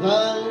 love.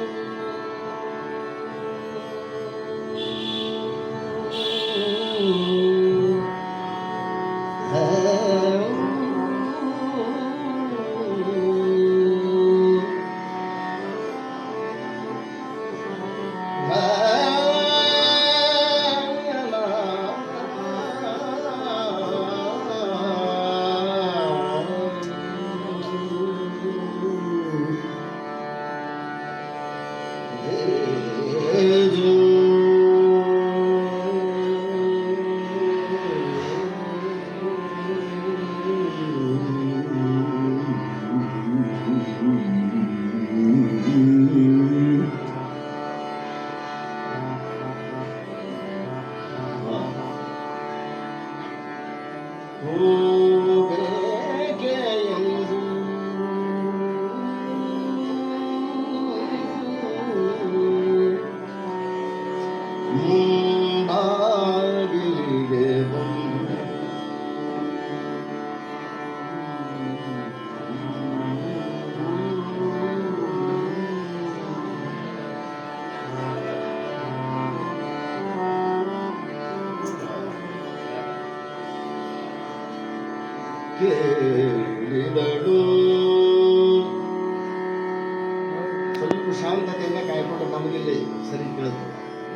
ಕೇಳಿದಳು. ಸ್ವಲ್ಪ ಶಾಂತತೆಯನ್ನು ಕಾಯ್ಕೊಂಡು ನಮಗಿಲ್ಲಿ ಸರಿ ಕೇಳಿದ್ರು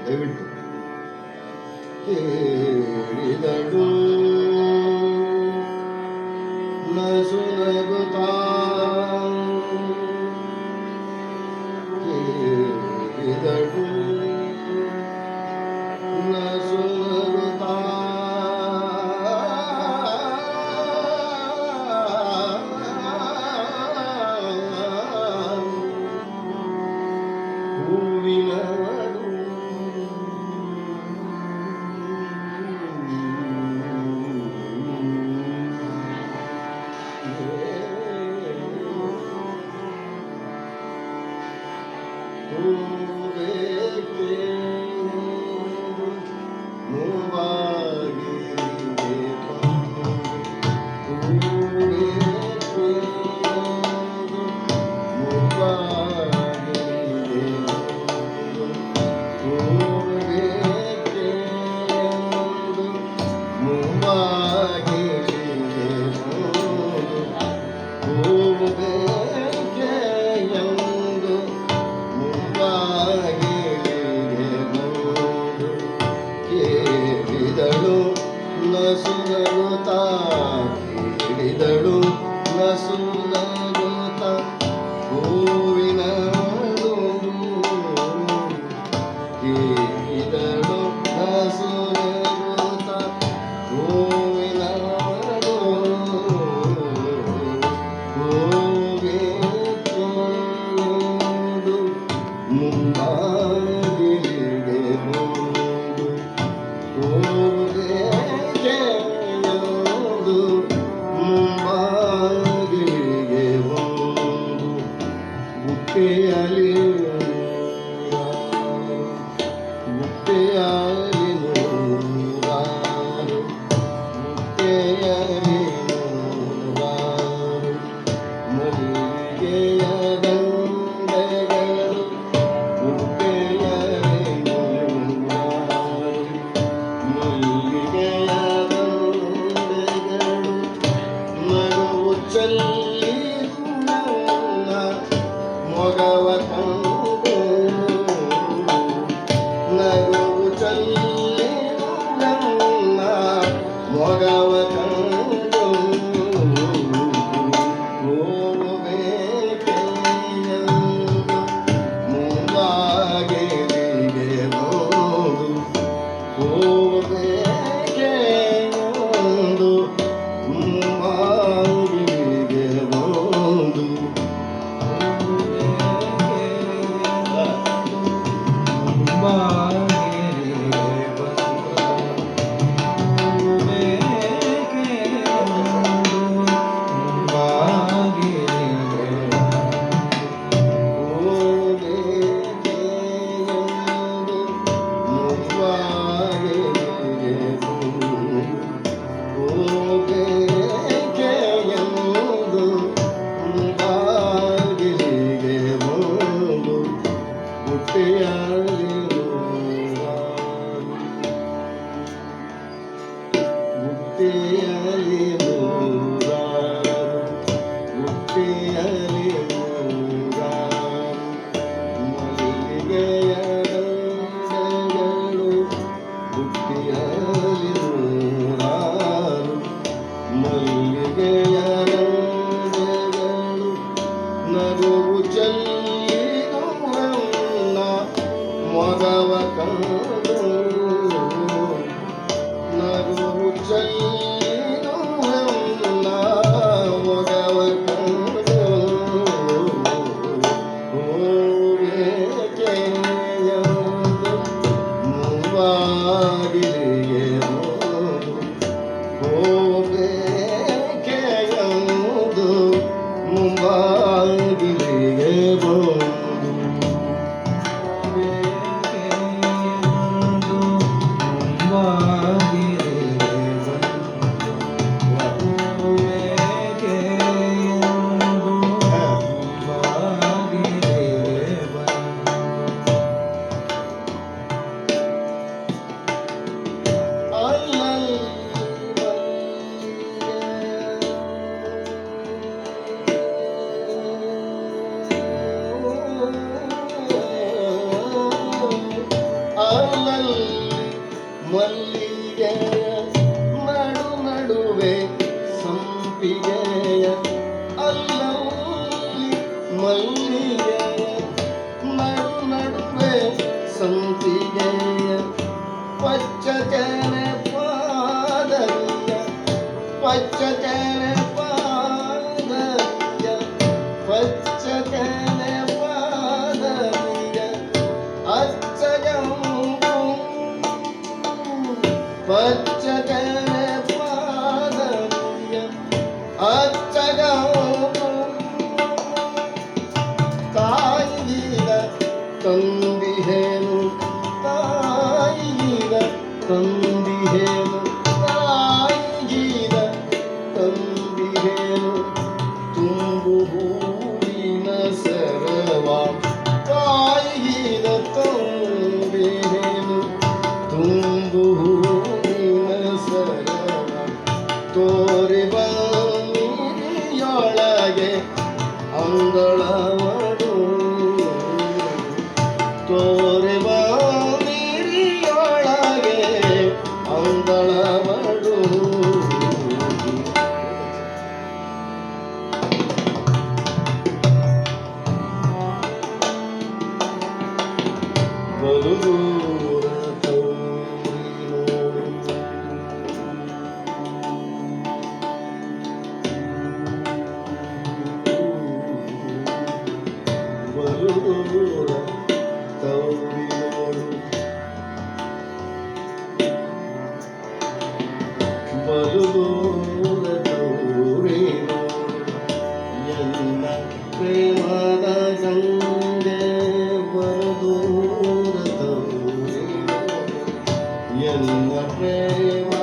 ದಯವಿಟ್ಟು. ಕೇಳಿದಳು. ನಸುನ পেয়ালি Maria. yelling the prayer.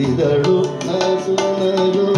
ಕೇಳಿದಳು ಕೇಳಿದಳು ನಸು ನಗೆ